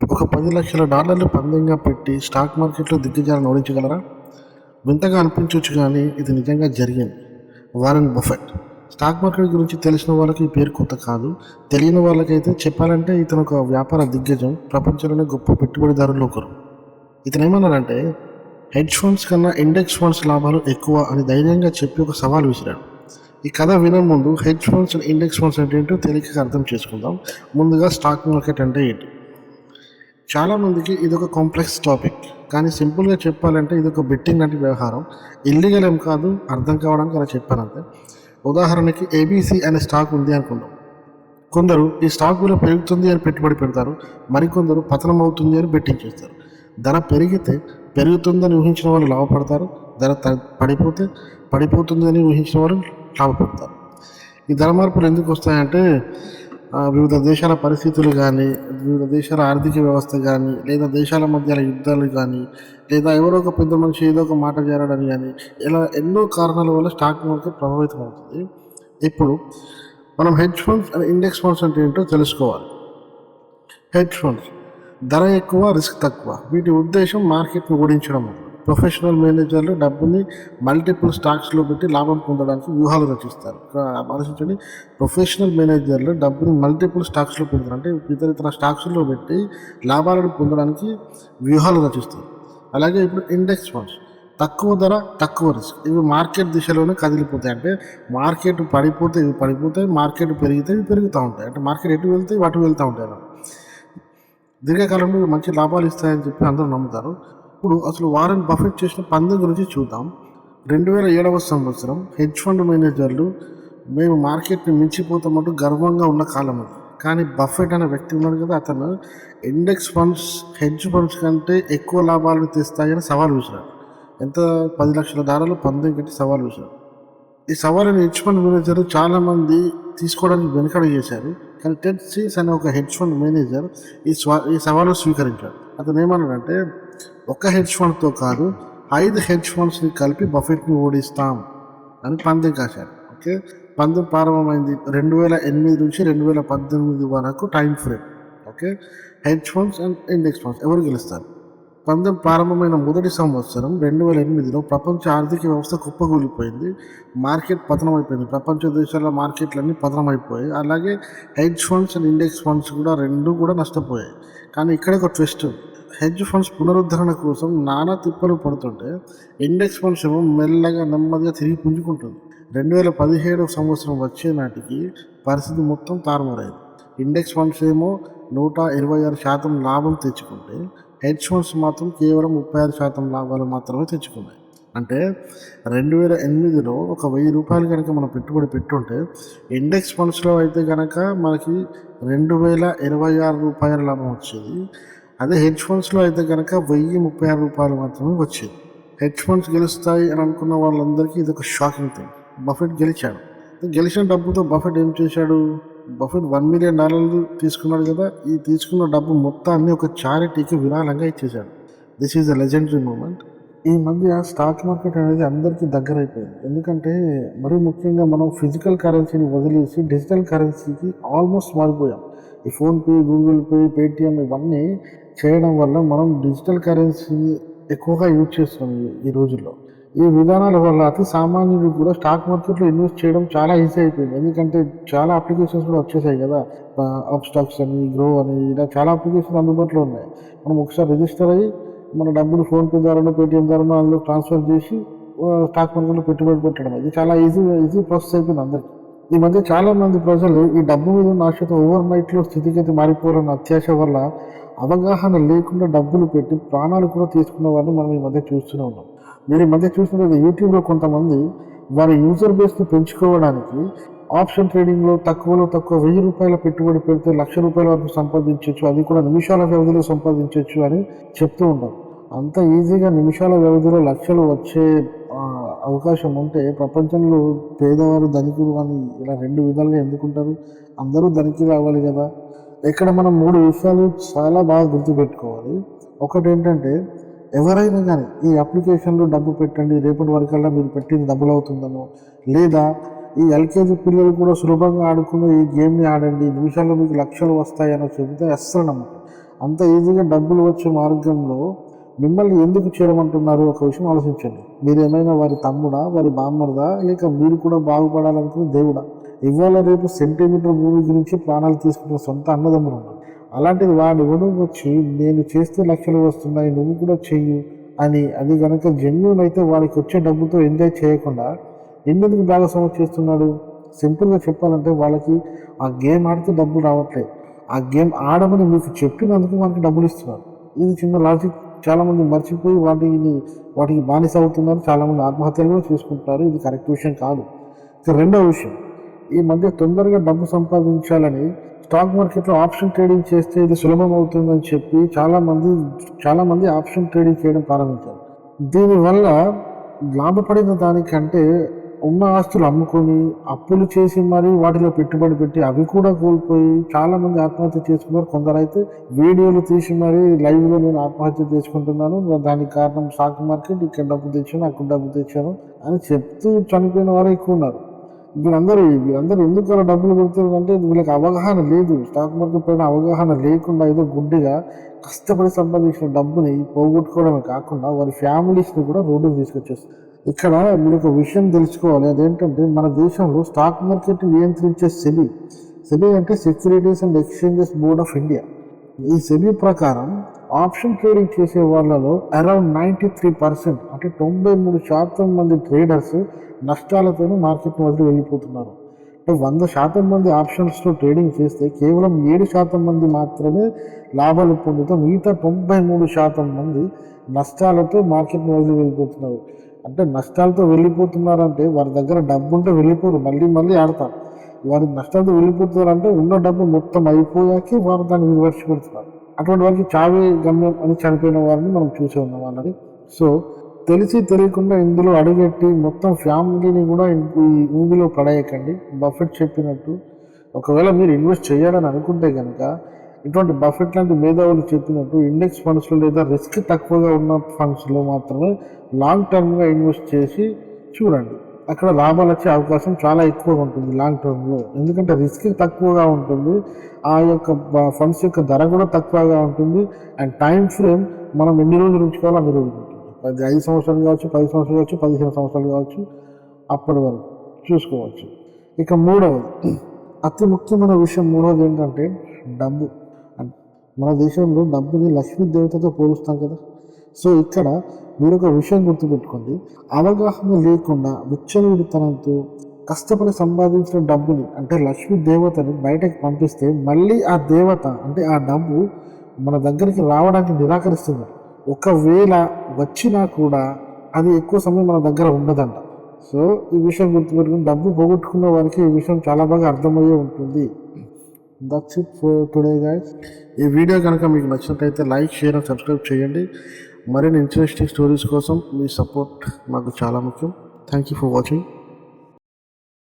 ఒక పది లక్షల డాలర్లు పందెంగా పెట్టి స్టాక్ మార్కెట్లో దిగ్గజాలను ఓడించగలరా? వింతగా అనిపించవచ్చు కానీ ఇది నిజంగా జరిగింది. Warren Buffett. స్టాక్ మార్కెట్ గురించి తెలిసిన వాళ్ళకి ఈ పేరు కొత్త కాదు. తెలియని వాళ్ళకైతే చెప్పాలంటే ఇతను ఒక వ్యాపార దిగ్గజం ప్రపంచంలోనే గొప్ప పెట్టుబడిదారులు ఒకరు. ఇతను ఏమన్నారంటే హెడ్జ్ ఫండ్స్ కన్నా ఇండెక్స్ ఫండ్స్ లాభాలు ఎక్కువ అని ధైర్యంగా చెప్పి ఒక సవాల్ విసిరాడు. ఈ కథ వినే ముందు hedge funds and index funds అంటే ఏంటో తేలికగా అర్థం చేసుకుందాం. ముందుగా స్టాక్ మార్కెట్ అంటే ఏంటి? చాలామందికి ఇది ఒక కాంప్లెక్స్ టాపిక్ కానీ సింపుల్గా చెప్పాలంటే ఇది ఒక బెట్టింగ్ లాంటి వ్యవహారం. ఇల్లీగల్ ఏం కాదు అర్థం కావడానికి అలా చెప్పానంతే ఉదాహరణకి ఏబీసీ అనే స్టాక్ ఉంది అనుకుందాం. కొందరు ఈ స్టాక్ విలువ పెరుగుతుంది అని పెట్టుబడి పెడతారు. మరికొందరు పతనం అవుతుంది అని బెట్టింగ్ చేస్తారు. ధర పెరిగితే పెరుగుతుందని ఊహించిన వాళ్ళు లాభపడతారు. ధర త- పడిపోతే పడిపోతుందని ఊహించిన వాళ్ళు లాభపడతారు. ఈ ధర మార్పులు ఎందుకు వస్తాయంటే వివిధ దేశాల పరిస్థితులు కానీ వివిధ దేశాల ఆర్థిక వ్యవస్థ కానీ లేదా దేశాల మధ్య యుద్ధాలు కానీ లేదా ఎవరో ఒక పెద్ద మనిషి ఏదో ఒక మాట చేరడం కానీ ఇలా ఎన్నో కారణాల వల్ల స్టాక్ మార్కెట్ ప్రభావితం అవుతుంది. ఇప్పుడు మనం hedge funds and index funds అంటే ఏంటో తెలుసుకోవాలి. హెడ్జ్ ఫండ్స్ ధర ఎక్కువ రిస్క్ తక్కువ వీటి ఉద్దేశం మార్కెట్ను ఓడించడం ప్రొఫెషనల్ మేనేజర్లు డబ్బుని మల్టిపుల్ స్టాక్స్లో పెట్టి లాభం పొందడానికి వ్యూహాలు రచిస్తారు ఆలోచించండి. ప్రొఫెషనల్ మేనేజర్లు డబ్బుని మల్టిపుల్ స్టాక్స్లో పెడతారు. అంటే ఇతర ఇతర స్టాక్స్లో పెట్టి లాభాలను పొందడానికి వ్యూహాలు రచిస్తారు అలాగే ఇప్పుడు ఇండెక్స్ ఫండ్స్. తక్కువ ధర తక్కువ రిస్క్. ఇవి మార్కెట్ దిశలోనే కదిలిపోతాయి. అంటే మార్కెట్ పడిపోతే ఇవి పడిపోతాయి మార్కెట్ పెరిగితే ఇవి పెరుగుతూ ఉంటాయి. అంటే మార్కెట్ ఎటు వెళ్తే అటు వెళ్తూ ఉంటాయి దీర్ఘకాలంలో మంచి లాభాలు ఇస్తాయని చెప్పి అందరూ నమ్ముతారు. ఇప్పుడు అసలు వారెన్ బఫెట్ చేసిన పందెం గురించి చూద్దాం. రెండు వేల ఏడవ సంవత్సరం హెడ్జ్ ఫండ్ మేనేజర్లు మేము మార్కెట్ని మించిపోతామంటూ గర్వంగా ఉన్న కాలం అది. కానీ బఫెట్ అనే వ్యక్తి ఉన్నాడు కదా అతను ఇండెక్స్ ఫండ్స్ హెడ్జ్ ఫండ్స్ కంటే ఎక్కువ లాభాలను తెస్తాయని సవాల్ విసిరాడు. ఎంత? పది లక్షల ధారలు పందెం కట్టి సవాల్ విసిరాడు. ఈ సవాలుని హెడ్జ్ ఫండ్ మేనేజర్ చాలామంది తీసుకోవడానికి వెనుకడ చేశారు కానీ టెడ్ సీస్ అనే ఒక హెడ్జ్ ఫండ్ మేనేజర్ ఈ స్వా ఈ సవాలు స్వీకరించాడు. అతను ఏమన్నాడంటే ఒక హెడ్జ్ ఫండ్తో కాదు ఐదు హెడ్జ్ ఫండ్స్ని కలిపి బఫెట్ని ఓడిస్తాం అని పందెం కాశాడు ఓకే? పందెం ప్రారంభమైంది రెండు వేల ఎనిమిది నుంచి రెండు వేల పద్దెనిమిది వరకు time frame okay? Hedge funds and index funds ఎవరు గెలుస్తారు? పందెం ప్రారంభమైన మొదటి సంవత్సరం రెండు వేల ఎనిమిదిలో ప్రపంచ ఆర్థిక వ్యవస్థ కుప్పకూలిపోయింది మార్కెట్ పతనం అయిపోయింది ప్రపంచ దేశాల మార్కెట్లన్నీ పతనం అయిపోయాయి అలాగే hedge funds and index funds కూడా రెండు కూడా నష్టపోయాయి. కానీ ఇక్కడ ఒక ట్విస్ట్ హెడ్జ్ ఫండ్స్ పునరుద్ధరణ కోసం నానా తిప్పలు పడుతుంటే ఇండెక్స్ ఫండ్స్ ఏమో మెల్లగా నెమ్మదిగా తిరిగి పుంజుకుంటుంది. రెండు వేల పదిహేడు సంవత్సరం వచ్చే నాటికి పరిస్థితి మొత్తం తారుమారైంది. ఇండెక్స్ ఫండ్స్ ఏమో నూట ఇరవై ఆరు శాతం లాభం తెచ్చుకుంటే హెడ్జ్ ఫండ్స్ మాత్రం కేవలం ముప్పై ఆరు శాతం లాభాలు మాత్రమే తెచ్చుకున్నాయి. అంటే రెండు వేల ఎనిమిదిలో ఒక వెయ్యి రూపాయలు కనుక మనం పెట్టుబడి పెట్టుంటే ఇండెక్స్ ఫండ్స్లో అయితే కనుక మనకి రెండు వేల ఇరవై ఆరు రూపాయల లాభం వచ్చేది అదే హెడ్జ్ ఫండ్స్లో అయితే కనుక వెయ్యి ముప్పై ఆరు రూపాయలు మాత్రమే వచ్చింది. హెడ్జ్ ఫండ్స్ గెలుస్తాయి అని అనుకున్న వాళ్ళందరికీ ఇది ఒక షాకింగ్ థింగ్ బఫెట్ గెలిచాడు. గెలిచిన డబ్బుతో బఫెట్ ఏం చేశాడు? బఫెట్ వన్ మిలియన్ డాలర్లు తీసుకున్నాడు కదా ఈ తీసుకున్న డబ్బు మొత్తాన్ని ఒక చారిటీకి విరాళంగా ఇచ్చేశాడు. This is a legendary moment ఈ మధ్య స్టాక్ మార్కెట్ అనేది అందరికీ దగ్గర అయిపోయింది ఎందుకంటే మరీ ముఖ్యంగా మనం ఫిజికల్ కరెన్సీని వదిలేసి డిజిటల్ కరెన్సీకి ఆల్మోస్ట్ మారిపోయాం. ఈ ఫోన్పే గూగుల్ పే పేటిఎం ఇవన్నీ చేయడం వల్ల మనం డిజిటల్ కరెన్సీని ఎక్కువగా యూజ్ చేస్తున్నాం ఈ- రోజుల్లో. ఈ విధానాల వల్ల అతి సామాన్యుడు కూడా స్టాక్ మార్కెట్లో ఇన్వెస్ట్ చేయడం చాలా ఈజీ అయిపోయింది. ఎందుకంటే చాలా అప్లికేషన్స్ కూడా వచ్చేసాయి కదా. అప్ స్టాక్స్ అని గ్రో అని ఇలా చాలా అప్లికేషన్స్ అందుబాటులో ఉన్నాయి. మనం ఒకసారి రిజిస్టర్ అయ్యి మన డబ్బులు ఫోన్పే ద్వారానో పేటిఎం ద్వారానో అందులో ట్రాన్స్ఫర్ చేసి స్టాక్ మార్కెట్లో పెట్టుబడి పెట్టడం. ఇది చాలా ఈజీ ఈజీ ప్రాసెస్ అయిపోయింది అందరికీ. ఈ మధ్య చాలా మంది ప్రజలు ఈ డబ్బు మీద ఉన్న ఓవర్ నైట్లో స్థితిగతి మారిపోవాలన్న అత్యాశ వల్ల అవగాహన లేకుండా డబ్బులు పెట్టి ప్రాణాలు కూడా తీసుకున్న వారిని మనం ఈ మధ్య చూస్తూనే ఉన్నాం. మీరు ఈ మధ్య చూసినట్లయితే యూట్యూబ్లో కొంతమంది వారి యూజర్ బేస్ని పెంచుకోవడానికి ఆప్షన్ ట్రేడింగ్లో తక్కువలో తక్కువ వెయ్యి రూపాయల పెట్టుబడి పెడితే లక్ష రూపాయల వరకు సంపాదించవచ్చు అది కూడా నిమిషాల వ్యవధిలో సంపాదించవచ్చు అని చెప్తూ ఉంటారు. అంత ఈజీగా నిమిషాల వ్యవధిలో లక్షలు వచ్చే అవకాశం ఉంటే ప్రపంచంలో పేదవారు ధనికులు అని ఇలా రెండు విధాలుగా ఎందుకుంటారు? అందరూ ధనికులు అవ్వాలి కదా. ఇక్కడ మనం మూడు విషయాలు చాలా బాగా గుర్తుపెట్టుకోవాలి. ఒకటి ఏంటంటే ఎవరైనా కానీ ఈ అప్లికేషన్లో డబ్బు పెట్టండి రేపటి వరకల్లా మీరు పెట్టింది డబ్బులు అవుతుందనో లేదా ఈ ఎల్కేజీ పిల్లలు కూడా సులభంగా ఆడుకునే ఈ గేమ్ని ఆడండి నిమిషాల్లో మీకు లక్షలు వస్తాయని చెబితే అస్సలు నమ్మకం. అంత ఈజీగా డబ్బులు వచ్చే మార్గంలో మిమ్మల్ని ఎందుకు చేయమంటున్నారు ఒక విషయం ఆలోచించండి. మీరేమైనా వారి తమ్ముడా వారి బామ్మర్దా? లేక మీరు కూడా బాగుపడాలనుకునే దేవుడా? ఇవాళ రేపు సెంటీమీటర్ భూమి గురించి ప్రాణాలు తీసుకుంటున్న సొంత అన్నదమ్ములు ఉన్నారు. అలాంటిది వాడు వచ్చి నేను చేస్తే లక్షలు వస్తున్నాయి నువ్వు కూడా చెయ్యు అని అది కనుక జెన్యున్ అయితే వాడికి వచ్చే డబ్బుతో ఎంజాయ్ చేయకుండా ఎందుకు భాగస్వామ్యం చేస్తున్నాడు? సింపుల్గా చెప్పాలంటే వాళ్ళకి ఆ గేమ్ ఆడితే డబ్బులు రావట్లేదు ఆ గేమ్ ఆడమని మీకు చెప్పినందుకు మనకి డబ్బులు ఇస్తున్నారు. ఇది చిన్న లాజిక్ చాలామంది మర్చిపోయి వాటిని వాటికి బానిస అవుతున్నారు చాలామంది ఆత్మహత్యలు కూడా చేసుకుంటారు ఇది కరెక్ట్ విషయం కాదు. ఇక రెండవ విషయం. ఈ మధ్య తొందరగా డబ్బు సంపాదించాలని స్టాక్ మార్కెట్లో ఆప్షన్ ట్రేడింగ్ చేస్తే ఇది సులభం అవుతుందని చెప్పి చాలామంది చాలామంది ఆప్షన్ ట్రేడింగ్ చేయడం ప్రారంభించారు. దీనివల్ల లాభపడిన దానికంటే ఉన్న ఆస్తులు అమ్ముకొని అప్పులు చేసి మరీ వాటిలో పెట్టుబడి పెట్టి అవి కూడా కోల్పోయి చాలా మంది ఆత్మహత్య చేసుకున్నారు. కొందరైతే వీడియోలు తీసి మరీ లైవ్లో నేను ఆత్మహత్య చేసుకుంటున్నాను. దానికి కారణం స్టాక్ మార్కెట్ ఇక్కడ డబ్బు తెచ్చాను అక్కడ డబ్బు తెచ్చాను అని చెప్తూ చనిపోయిన వారు ఎక్కువ ఉన్నారు. వీళ్ళందరూ వీళ్ళందరూ ఎందుకు అలా డబ్బులు పెడుతున్నారు అంటే వీళ్ళకి అవగాహన లేదు. స్టాక్ మార్కెట్ పైన అవగాహన లేకుండా ఏదో గుడ్డిగా కష్టపడి సంపాదించిన డబ్బుని పోగొట్టుకోవడమే కాకుండా వారి ఫ్యామిలీస్ని కూడా రోడ్డుకు తీసుకొచ్చేస్తారు ఇక్కడ మీరు ఒక విషయం తెలుసుకోవాలి. అదేంటంటే మన దేశంలో స్టాక్ మార్కెట్ నియంత్రించే సెబీ సెబీ అంటే securities and exchanges board of India ఈ సెబీ ప్రకారం ఆప్షన్ ట్రేడింగ్ చేసే వాళ్ళలో అరౌండ్ నైంటీ త్రీ పర్సెంట్ అంటే తొంభై మూడు శాతం మంది ట్రేడర్స్ నష్టాలతోనే మార్కెట్ వదిలి వెళ్ళిపోతున్నారు. అంటే వంద శాతం మంది ఆప్షన్స్లో ట్రేడింగ్ చేస్తే కేవలం ఏడు శాతం మంది మాత్రమే లాభాలు పొందుతూ మిగతా తొంభై మూడు శాతం మంది నష్టాలతో మార్కెట్ వదిలి వెళ్ళిపోతున్నారు. అంటే నష్టాలతో వెళ్ళిపోతున్నారంటే వారి దగ్గర డబ్బు ఉంటే వెళ్ళిపోరు మళ్ళీ మళ్ళీ ఆడతారు. వారి నష్టాలతో వెళ్ళిపోతున్నారంటే ఉన్న డబ్బు మొత్తం అయిపోయాకే వారు దాన్ని విమర్శ పెడుతున్నారు. అటువంటి వారికి చావే గమ్యం అని చనిపోయిన వారిని మనం చూసే ఉన్నాం వాళ్ళని సో తెలిసి తెలియకుండా ఇందులో అడుగెట్టి మొత్తం ఫ్యామిలీని కూడా ఈ ఊబిలో పడేయకండి. బఫెట్ చెప్పినట్టు. ఒకవేళ మీరు ఇన్వెస్ట్ చేయాలని అనుకుంటే కనుక ఇటువంటి బఫెట్ లాంటి మేధావులు చెప్పినట్టు ఇండెక్స్ ఫండ్స్లో లేదా రిస్క్ తక్కువగా ఉన్న ఫండ్స్లో మాత్రమే లాంగ్ టర్మ్గా ఇన్వెస్ట్ చేసి చూడండి. అక్కడ లాభాలు వచ్చే అవకాశం చాలా ఎక్కువగా ఉంటుంది లాంగ్ టర్మ్లో ఎందుకంటే రిస్క్ తక్కువగా ఉంటుంది. ఆ యొక్క ఫండ్స్ యొక్క ధర కూడా తక్కువగా ఉంటుంది. అండ్ టైం ఫ్రేమ్ మనం ఎన్ని రోజులు ఉంచుకోవాలో అన్ని రోజులు ఉంటుంది. పది ఐదు సంవత్సరాలు కావచ్చు పది సంవత్సరాలు కావచ్చు పదిహేను సంవత్సరాలు కావచ్చు అప్పటి వరకు చూసుకోవచ్చు. ఇక మూడవది. అతి ముఖ్యమైన విషయం మూడవది ఏంటంటే డబ్బు. మన దేశంలో డబ్బుని లక్ష్మీ దేవతతో పోలుస్తాం కదా. సో ఇక్కడ మీరు ఒక విషయం గుర్తుపెట్టుకోండి. అవగాహన లేకుండా విచ్చలవిడితనంతో కష్టపడి సంపాదించిన డబ్బుని అంటే లక్ష్మీ దేవతని బయటకు పంపిస్తే మళ్ళీ ఆ దేవత అంటే ఆ డబ్బు మన దగ్గరికి రావడానికి నిరాకరిస్తుంది. ఒకవేళ వచ్చినా కూడా అది ఎక్కువ సమయం మన దగ్గర ఉండదంట. సో ఈ విషయం గుర్తుపెట్టుకుని డబ్బు పోగొట్టుకున్న వారికి ఈ విషయం చాలా బాగా అర్థమయ్యే ఉంటుంది. That's it for today guys ఈ వీడియో కనుక మీకు నచ్చినట్లయితే లైక్ షేర్ అండ్ సబ్స్క్రైబ్ చేయండి. మరిన్ని ఇంట్రెస్టింగ్ స్టోరీస్ కోసం మీ సపోర్ట్ మాకు చాలా ముఖ్యం. Thank you for watching